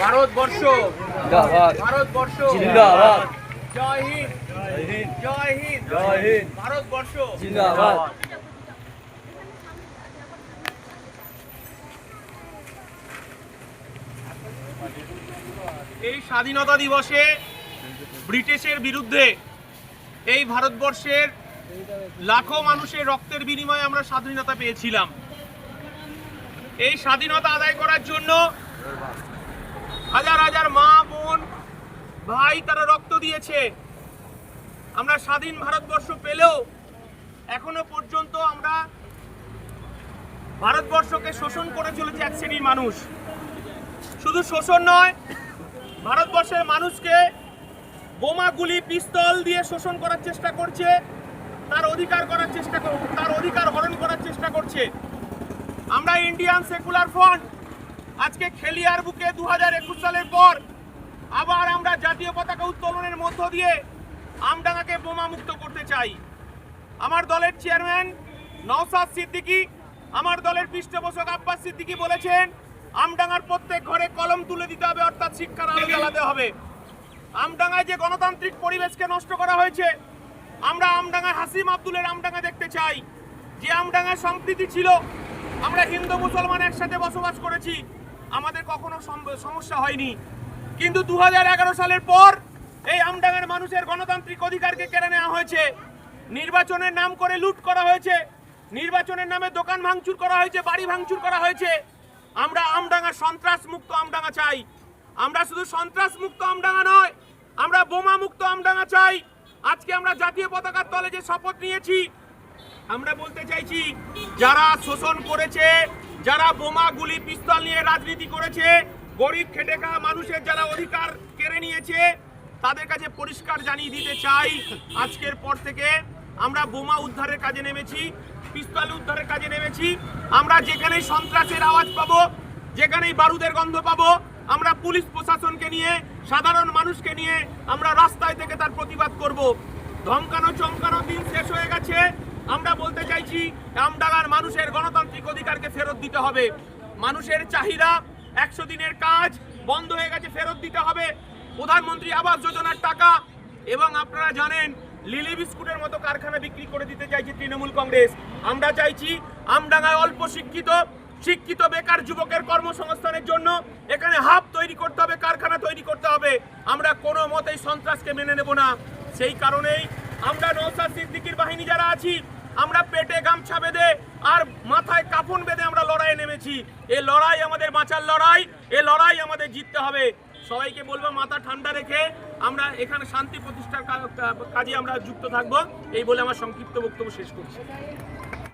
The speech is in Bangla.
ভারতবর্ষ। ভারতবর্ষ। জিন্দাবাদ। জয় হিন্দ। জয় হিন্দ। জয় হিন্দ। ভারতবর্ষ। জিন্দাবাদ। এই স্বাধীনতা দিবসে ব্রিটিশের বিরুদ্ধে এই ভারতবর্ষের লাখো মানুষের রক্তের বিনিময়ে আমরা স্বাধীনতা পেয়েছিলাম। এই স্বাধীনতা আদায় করার জন্য হাজার হাজার মা বোন, ভাই তারা রক্ত দিয়েছে। আমরা স্বাধীন ভারতবর্ষ পেলেও এখনও পর্যন্ত আমরা ভারতবর্ষকে শোষণ করে চলেছে এক শ্রেণির মানুষ। শুধু শোষণ নয়, ভারতবর্ষের মানুষকে বোমা গুলি পিস্তল দিয়ে শোষণ করার চেষ্টা করছে, তার অধিকার করার চেষ্টা তার অধিকার হরণ করার চেষ্টা করছে। আমরা ইন্ডিয়ান সেকুলার ফ্রন্ট আজকে খেলিয়ার বুকে দু একুশ সালের পর আবার আমরা জাতীয় পতাকা উত্তোলনের মধ্য দিয়ে আমডাঙ্গাকে বোমা মুক্ত করতে চাই। আমার দলের চেয়ারম্যান নওসাদ সিদ্দিকী, আমার দলের পৃষ্ঠপোষক আব্বাস সিদ্দিকী বলেছেন, আমডাঙ্গার প্রত্যেক ঘরে কলম তুলে দিতে হবে, অর্থাৎ শিক্ষার আলো জ্বালাতে হবে। আমডাঙ্গায় যে গণতান্ত্রিক পরিবেশকে নষ্ট করা হয়েছে, আমরা আমডাঙ্গায় হাসিম আব্দুলের আমডাঙ্গা দেখতে চাই। যে আমডাঙ্গায় সম্প্রীতি ছিল, আমরা হিন্দু মুসলমান একসাথে বসবাস করেছি। আমাদের কখনো সম- সমস্যা হয়নি। কিন্তু দু হাজার এগারো সালের পর এই আমডাঙ্গার মানুষের গণতান্ত্রিক অধিকারকে কেড়ে নেওয়া হয়েছে। নির্বাচনের নাম করে লুট করা হয়েছে। নির্বাচনের নামে দোকান ভাঙচুর করা হয়েছে, বাড়ি ভাঙচুর করা হয়েছে। আমরা আমডাঙ্গা সন্ত্রাস মুক্ত আমডাঙ্গা চাই। আমরা শুধু সন্ত্রাস মুক্ত আমডাঙ্গা নয়, আমরা বোমা মুক্ত আমডাঙ্গা চাই। আজকে আমরা জাতীয় পতাকার তলে যে শপথ নিয়েছি, আমরা বলতে চাইছি, যারা শোষণ করেছে যারা বোমা, গুলি, পিস্তল নিয়ে রাজনীতি করেছে, গরিব খেটে খাওয়া মানুষের যারা অধিকার কেড়ে নিয়েছে, তাদের কাছে পরিষ্কার জানিয়ে দিতে চাই, আজকের পর থেকে আমরা বোমা উদ্ধারের কাজে নেমেছি, পিস্তল উদ্ধারের কাজে নেমেছি। আমরা যেখানেই সন্ত্রাসের আওয়াজ পাবো, যেখানেই বারুদের গন্ধ পাবো, আমরা পুলিশ প্রশাসনকে নিয়ে, সাধারণ মানুষকে নিয়ে আমরা রাস্তায় থেকে তার প্রতিবাদ করব। ধমকানো, চমকানো দিন শেষ হয়ে গেছে। আমরা বলতে চাইছি আমডাঙ্গার মানুষের গণতান্ত্রিক অধিকারকে ফেরত দিতে হবে। মানুষের চাহিদা, একশো দিনের কাজ বন্ধ হয়ে গেছে, ফেরত দিতে হবে। প্রধানমন্ত্রী আবাস যোজনার টাকা এবং আপনারা জানেন, লিলি বিস্কুটের মতো কারখানা বিক্রি করে দিতে চাইছে তৃণমূল কংগ্রেস। আমরা চাইছি আমডাঙ্গায় অল্প শিক্ষিত শিক্ষিত বেকার যুবকের কর্মসংস্থানের জন্য এখানে হাব তৈরি করতে হবে, কারখানা তৈরি করতে হবে। আমরা কোনো মতেই সন্ত্রাসকে মেনে নেব না। সেই কারণেই আমরা নৌসাদ সিদ্দিকির বাহিনী যারা আছি আমরা পেটে গামছা বেঁধে আর মাথায় কাফন বেঁধে আমরা লড়াইয়ে নেমেছি। এ লড়াই আমাদের বাঁচার লড়াই, এ লড়াই আমাদের জিততে হবে। সবাইকে বলব, মাথা ঠান্ডা রেখে আমরা এখানে শান্তি প্রতিষ্ঠার কাজে আমরা যুক্ত থাকব। এই বলে আমার সংক্ষিপ্ত বক্তব্য শেষ করছি।